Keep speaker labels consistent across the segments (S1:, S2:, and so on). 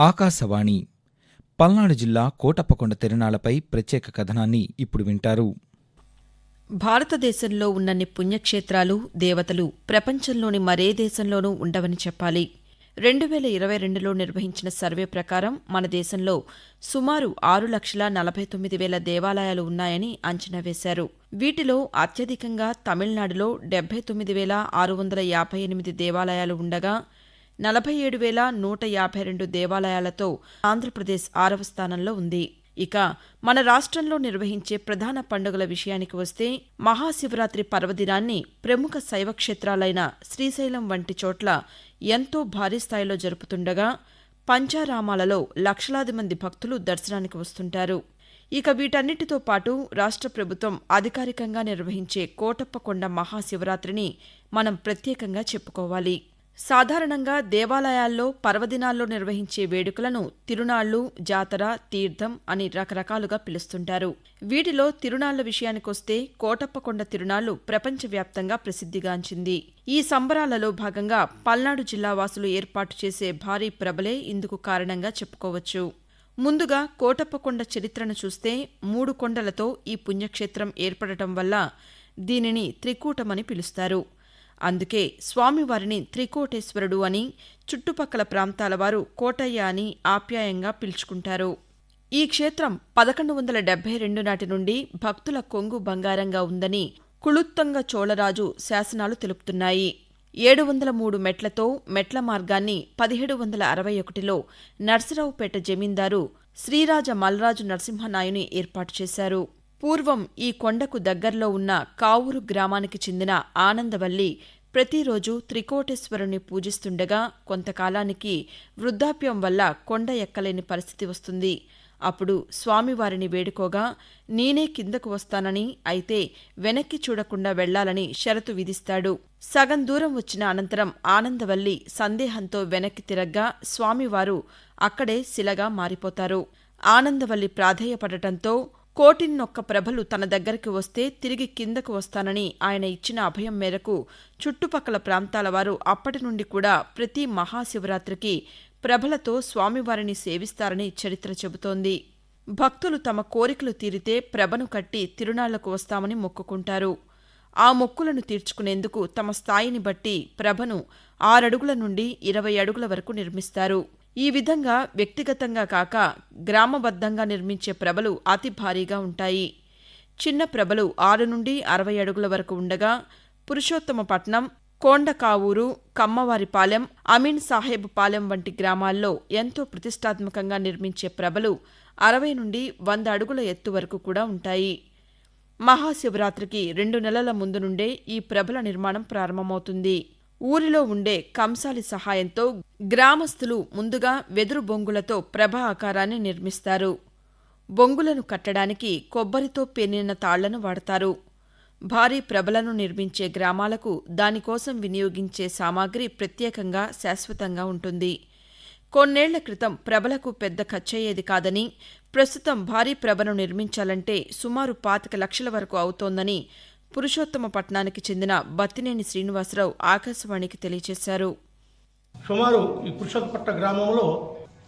S1: ఆకాశవాణి. పల్నాడు జిల్లా కోటప్పకొండ తిరణాలపై ప్రత్యేక కథనాన్ని ఇప్పుడు వింటారు.
S2: భారతదేశంలో ఉన్నన్ని పుణ్యక్షేత్రాలు దేవతలు ప్రపంచంలోని మరే దేశంలోనూ ఉండవని చెప్పాలి. రెండు వేల ఇరవై రెండులో నిర్వహించిన సర్వే ప్రకారం మన దేశంలో సుమారు ఆరు లక్షల నలభై తొమ్మిది వేల దేవాలయాలు ఉన్నాయని అంచనా వేశారు. వీటిలో అత్యధికంగా తమిళనాడులో డెబ్బై తొమ్మిది వేల ఆరు వందల యాభై ఎనిమిది దేవాలయాలు ఉండగా నలభై ఏడు వేల నూట యాభై రెండు దేవాలయాలతో ఆంధ్రప్రదేశ్ ఆరవ స్థానంలో ఉంది. ఇక మన రాష్ట్రంలో నిర్వహించే ప్రధాన పండుగల విషయానికి వస్తే మహాశివరాత్రి పర్వదినాన్ని ప్రముఖ శైవ క్షేత్రాలైన శ్రీశైలం వంటి చోట్ల ఎంతో భారీ స్థాయిలో జరుపుతుండగా పంచారామాలలో లక్షలాది మంది భక్తులు దర్శనానికి వస్తుంటారు. ఇక వీటన్నిటితో పాటు రాష్ట్ర ప్రభుత్వం అధికారికంగా నిర్వహించే కోటప్పకొండ మహాశివరాత్రిని మనం ప్రత్యేకంగా చెప్పుకోవాలి. సాధారణంగా దేవాలయాల్లో పర్వదినాల్లో నిర్వహించే వేడుకలను తిరునాళ్ళు జాతర తీర్థం అని రకరకాలుగా పిలుస్తుంటారు. వీటిలో తిరునాళ్ళ విషయానికొస్తే కోటప్పకొండ తిరునాళ్ళు ప్రపంచవ్యాప్తంగా ప్రసిద్ధిగాంచింది ఈ సంబరాలలో భాగంగా పల్నాడు జిల్లా వాసులు ఏర్పాటు చేసే భారీ ప్రబలే ఇందుకు కారణంగా చెప్పుకోవచ్చు. ముందుగా కోటప్పకొండ చరిత్రను చూస్తే మూడు కొండలతో ఈ పుణ్యక్షేత్రం ఏర్పడటం వల్ల దీనిని త్రికూటమని పిలుస్తారు. అందుకే స్వామివారిని త్రికోటేశ్వరుడు అని చుట్టుపక్కల ప్రాంతాల వారు కోటయ్య అని ఆప్యాయంగా పిలుచుకుంటారు. ఈ క్షేత్రం పదకొండు వందల డెబ్బై రెండు నాటి నుండి భక్తుల కొంగు బంగారంగా ఉందని కుళుత్తంగ చోళరాజు శాసనాలు తెలుపుతున్నాయి. ఏడు వందల మూడు మెట్లతో మెట్ల మార్గాన్ని పదిహేడు వందల అరవై ఒకటిలో నర్సరావుపేట జమీందారు శ్రీరాజ మల్రాజు నరసింహనాయుని ఏర్పాటు చేశారు. పూర్వం ఈ కొండకు దగ్గర్లో ఉన్న కావూరు గ్రామానికి చెందిన ఆనందవల్లి ప్రతిరోజు త్రికోటేశ్వరుని పూజిస్తుండగా కొంతకాలానికి వృద్ధాప్యం వల్ల కొండ ఎక్కలేని పరిస్థితి వస్తుంది. అప్పుడు స్వామివారిని వేడుకోగా నేనే కిందకు వస్తానని అయితే వెనక్కి చూడకుండా వెళ్ళాలని షరతు విధిస్తాడు సగం దూరం వచ్చిన అనంతరం ఆనందవల్లి సందేహంతో వెనక్కి తిరగ్గా స్వామివారు అక్కడే శిలగా మారిపోతారు. ఆనందవల్లి ప్రాధేయపడటంతో కోటిన్నొక్క ప్రభలు తన దగ్గరికి వస్తే తిరిగి కిందకు వస్తానని ఆయన ఇచ్చిన అభయం మేరకు చుట్టుపక్కల ప్రాంతాల వారు అప్పటి నుండి కూడా ప్రతి మహాశివరాత్రికి ప్రభలతో స్వామివారిని సేవిస్తారని చరిత్ర చెబుతోంది. భక్తులు తమ కోరికలు తీరితే ప్రభను కట్టి తిరునాళ్ళకు వస్తామని మొక్కుకుంటారు. ఆ మొక్కులను తీర్చుకునేందుకు తమ స్థాయిని బట్టి ప్రభను ఆరడుగుల నుండి ఇరవై అడుగుల వరకు నిర్మిస్తారు. ఈ విధంగా వ్యక్తిగతంగా కాక గ్రామబద్ధంగా నిర్మించే ప్రభలు అతి భారీగా ఉంటాయి. చిన్న ప్రభలు ఆరు నుండి అరవై అడుగుల వరకు ఉండగా పురుషోత్తమపట్నం కోండకావూరు కమ్మవారిపాలెం అమీన్ సాహెబ్ పాలెం వంటి గ్రామాల్లో ఎంతో ప్రతిష్టాత్మకంగా నిర్మించే ప్రభలు అరవై నుండి వంద అడుగుల ఎత్తు వరకు కూడా ఉంటాయి. మహాశివరాత్రికి రెండు నెలల ముందు నుండే ఈ ప్రభల నిర్మాణం ప్రారంభమవుతుంది. ఊరిలో ఉండే కంసాలి సహాయంతో గ్రామస్తులు ముందుగా వెదురు బొంగులతో ప్రభ ఆకారాన్ని నిర్మిస్తారు. బొంగులను కట్టడానికి కొబ్బరితో పెనిన తాళ్ళను వాడతారు. భారీ ప్రభలను నిర్మించే గ్రామాలకు దానికోసం వినియోగించే సామాగ్రి ప్రత్యేకంగా శాశ్వతంగా ఉంటుంది. కొన్నేళ్ళ క్రితం ప్రభలకు పెద్ద ఖర్చయ్యేది కాదని ప్రస్తుతం భారీ ప్రభను నిర్మించాలంటే సుమారు పాతిక లక్షల వరకు అవుతోందని పురుషోత్తమపట్నానికి చెందిన బత్తినేని శ్రీనివాసరావు ఆకాశవాణికి తెలియజేశారు.
S3: సుమారు ఈ పురుషోత్తపట్ట గ్రామంలో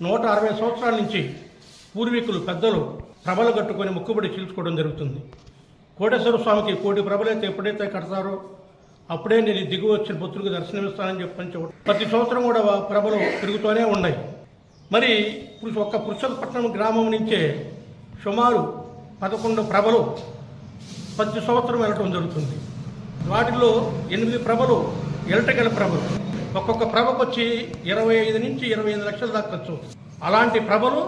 S3: నూట అరవై సంవత్సరాల నుంచి పూర్వీకులు పెద్దలు ప్రభలు కట్టుకొని మొక్కుబడి చీల్చుకోవడం జరుగుతుంది. కోటేశ్వర స్వామికి కోటి ప్రభలైతే ఎప్పుడైతే కడతారో అప్పుడే నేను దిగువ వచ్చిన భక్తులకు దర్శనమిస్తానని చెప్పని చెప్పడం ప్రతి సంవత్సరం కూడా ప్రభలు తిరుగుతూనే ఉన్నాయి. మరి ఇప్పుడు ఒక్క పురుషోత్తపట్నం గ్రామం నుంచే సుమారు పదకొండు ప్రభలు ప్రతి సంవత్సరం వెళ్ళటం జరుగుతుంది. వాటిలో ఎనిమిది ప్రభలు ఎలటగల ప్రభలు. ఒక్కొక్క ప్రభకు వచ్చి ఇరవై ఐదు నుంచి ఇరవై ఐదు లక్షల దాకా ఖర్చు అలాంటి ప్రభలు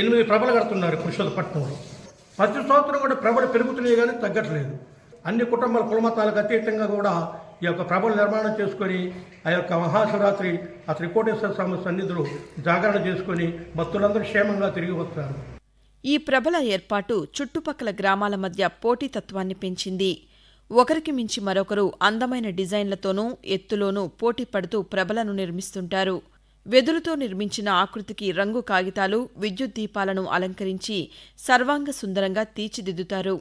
S3: ఎనిమిది ప్రభలు కడుతున్నారు పురుషోత్తపట్నంలో ప్రతి సంవత్సరం కూడా ప్రభలు పెరుగుతున్నాయి కానీ తగ్గట్లేదు. అన్ని కుటుంబాల కులమతాలకు అతీతంగా కూడా ఈ యొక్క ప్రభలు నిర్మాణం చేసుకొని ఆ యొక్క మహాశివరాత్రి ఆ త్రికోటేశ్వర స్వామి సన్నిధులు జాగరణ చేసుకొని భక్తులందరూ క్షేమంగా తిరిగి వస్తారు.
S2: ఈ ప్రభల ఏర్పాటు చుట్టుపక్కల గ్రామాల మధ్య పోటీతత్వాన్ని పెంచింది. ఒకరికి మించి మరొకరు అందమైన డిజైన్లతోనూ ఎత్తులోనూ పోటీ పడుతూ ప్రభలను నిర్మిస్తుంటారు. వెదురుతో నిర్మించిన ఆకృతికి రంగు కాగితాలు విద్యుత్ దీపాలను అలంకరించి సర్వాంగ సుందరంగా తీర్చిదిద్దుతారు.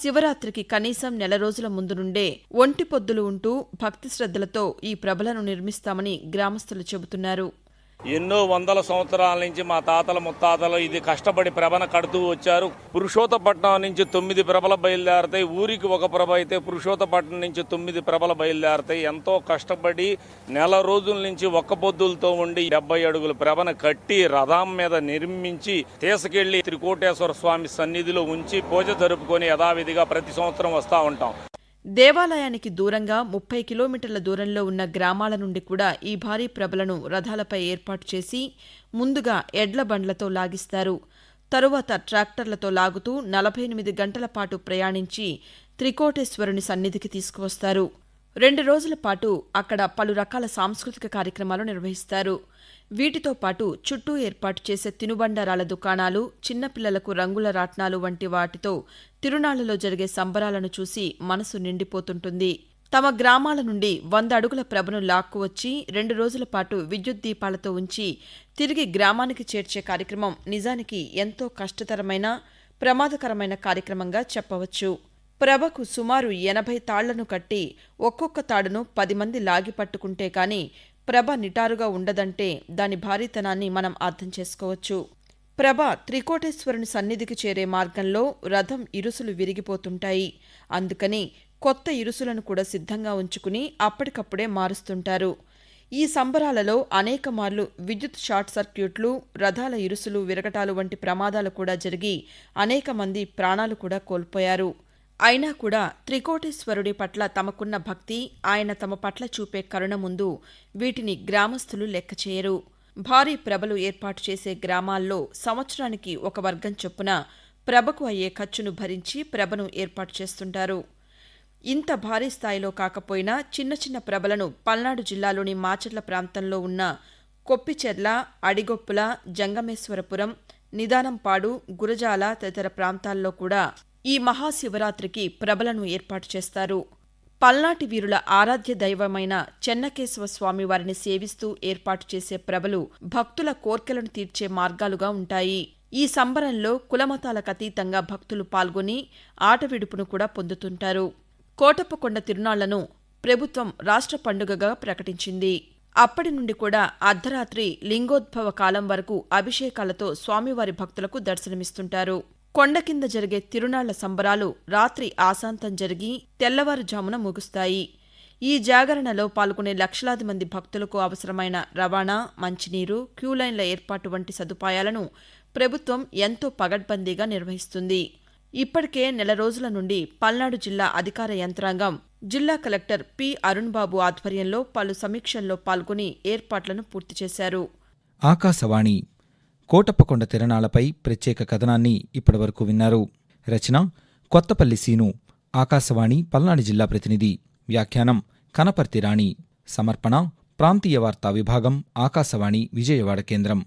S2: శివరాత్రికి కనీసం నెల రోజుల ముందు నుండే ఒంటి పొద్దులు ఉంటూ భక్తి శ్రద్ధలతో ఈ ప్రభలను నిర్మిస్తామని గ్రామస్తులు చెబుతున్నారు.
S4: ఎన్నో వందల సంవత్సరాల నుంచి మా తాతల ముత్తాతలు ఇది కష్టపడి ప్రభన కడుతూ వచ్చారు. పురుషోత్తపట్నం నుంచి తొమ్మిది ప్రభలు బయలుదేరతాయి. ఊరికి ఒక ప్రభ అయితే పురుషోత్తపట్నం నుంచి తొమ్మిది ప్రభలు బయలుదేరతాయి. ఎంతో కష్టపడి నెల రోజుల నుంచి ఒక్క పొద్దులతో ఉండి డెబ్బై అడుగుల ప్రభన కట్టి రథం మీద నిర్మించి తీసుకెళ్ళి త్రికోటేశ్వర స్వామి సన్నిధిలో ఉంచి పూజ జరుపుకొని యథావిధిగా ప్రతి సంవత్సరం వస్తూ ఉంటాం.
S2: దేవాలయానికి దూరంగా ముప్పై కిలోమీటర్ల దూరంలో ఉన్న గ్రామాల నుండి కూడా ఈ భారీ ప్రభలను రథాలపై ఏర్పాటు చేసి ముందుగా ఎడ్ల బండ్లతో లాగిస్తారు. తరువాత ట్రాక్టర్లతో లాగుతూ నలభై ఎనిమిది గంటల పాటు ప్రయాణించి త్రికోటేశ్వరుని సన్నిధికి తీసుకువస్తారు. రెండు రోజుల పాటు అక్కడ పలు రకాల సాంస్కృతిక కార్యక్రమాలు నిర్వహిస్తారు. వీటితో పాటు చుట్టూ ఏర్పాటు చేసే తినుబండారాల దుకాణాలు చిన్నపిల్లలకు రంగుల రాట్నాలు వంటి వాటితో తిరునాళ్ళలో జరిగే సంబరాలను చూసి మనసు నిండిపోతుంటుంది. తమ గ్రామాల నుండి వంద అడుగుల ప్రభను లాక్కువచ్చి రెండు రోజుల పాటు విద్యుత్ దీపాలతో ఉంచి తిరిగి గ్రామానికి చేర్చే కార్యక్రమం నిజానికి ఎంతో కష్టతరమైన ప్రమాదకరమైన కార్యక్రమంగా చెప్పవచ్చు. ప్రభకు సుమారు ఎనభై తాళ్ళను కట్టి ఒక్కొక్క తాడును పది మంది లాగి పట్టుకుంటే కాని ప్రభ నిటారుగా ఉండదంటే దాని భారీతనాన్ని మనం అర్థం చేసుకోవచ్చు. ప్రభ త్రికోటేశ్వరుని సన్నిధికి చేరే మార్గంలో రథం ఇరుసులు విరిగిపోతుంటాయి. అందుకని కొత్త ఇరుసులను కూడా సిద్ధంగా ఉంచుకుని అప్పటికప్పుడే మారుస్తుంటారు. ఈ సంబరాలలో అనేక మార్లు విద్యుత్ షార్ట్ సర్క్యూట్లు రథాల ఇరుసులు విరగటాలు వంటి ప్రమాదాలు కూడా జరిగి అనేక మంది ప్రాణాలు కూడా కోల్పోయారు. అయినా కూడా త్రికోటేశ్వరుడి పట్ల తమకున్న భక్తి ఆయన తమ పట్ల చూపే కరుణ ముందు వీటిని గ్రామస్తులు లెక్క చేయరు. భారీ ప్రభలు ఏర్పాటు చేసే గ్రామాల్లో సంవత్సరానికి ఒక వర్గం చొప్పున ప్రభకు అయ్యే ఖర్చును భరించి ప్రభను ఏర్పాటు చేస్తుంటారు. ఇంత భారీ స్థాయిలో కాకపోయినా చిన్న చిన్న ప్రభలను పల్నాడు జిల్లాలోని మాచర్ల ప్రాంతంలో ఉన్న కొప్పిచెర్ల అడిగొప్పుల జంగమేశ్వరపురం నిదానంపాడు గురజాల తదితర ప్రాంతాల్లో కూడా ఈ మహాశివరాత్రికి ప్రభలను ఏర్పాటు చేస్తారు. పల్నాటి వీరుల ఆరాధ్య దైవమైన చెన్నకేశవ స్వామి వారిని సేవిస్తూ ఏర్పాటు చేసే ప్రభలు భక్తుల కోర్కెలను తీర్చే మార్గాలుగా ఉంటాయి. ఈ సంబరంలో కులమతాలకు అతీతంగా భక్తులు పాల్గొని ఆటవిడుపును కూడా పొందుతుంటారు. కోటప్పకొండ తిరునాళ్ళను ప్రభుత్వం రాష్ట్ర పండుగగా ప్రకటించింది. అప్పటి నుండి కూడా అర్ధరాత్రి లింగోద్భవ కాలం వరకు అభిషేకాలతో స్వామివారి భక్తులకు దర్శనమిస్తుంటారు. కొండ కింద జరిగే తిరునాళ్ళ సంబరాలు రాత్రి ఆశాంతం జరిగి తెల్లవారుజామున ముగుస్తాయి. ఈ జాగరణలో పాల్గొనే లక్షలాది మంది భక్తులకు అవసరమైన రవాణా మంచినీరు క్యూలైన్ల ఏర్పాటు వంటి సదుపాయాలను ప్రభుత్వం ఎంతో పగడ్బందీగా నిర్వహిస్తుంది. ఇప్పటికే నెల రోజుల నుండి పల్నాడు జిల్లా అధికార యంత్రాంగం జిల్లా కలెక్టర్ పి. అరుణ్బాబు ఆధ్వర్యంలో పలు సమీక్షల్లో పాల్గొని ఏర్పాట్లను పూర్తి చేశారు.
S1: ఆకాశవాణి కోటప్పకొండ తిరణాలపై ప్రత్యేక కథనాన్ని ఇప్పటివరకు విన్నారు. రచన కొత్తపల్లి సీను. ఆకాశవాణి పల్నాడు జిల్లా ప్రతినిధి. వ్యాఖ్యానం కనపర్తి రాణి. సమర్పణ ప్రాంతీయ వార్తా విభాగం ఆకాశవాణి విజయవాడ కేంద్రం.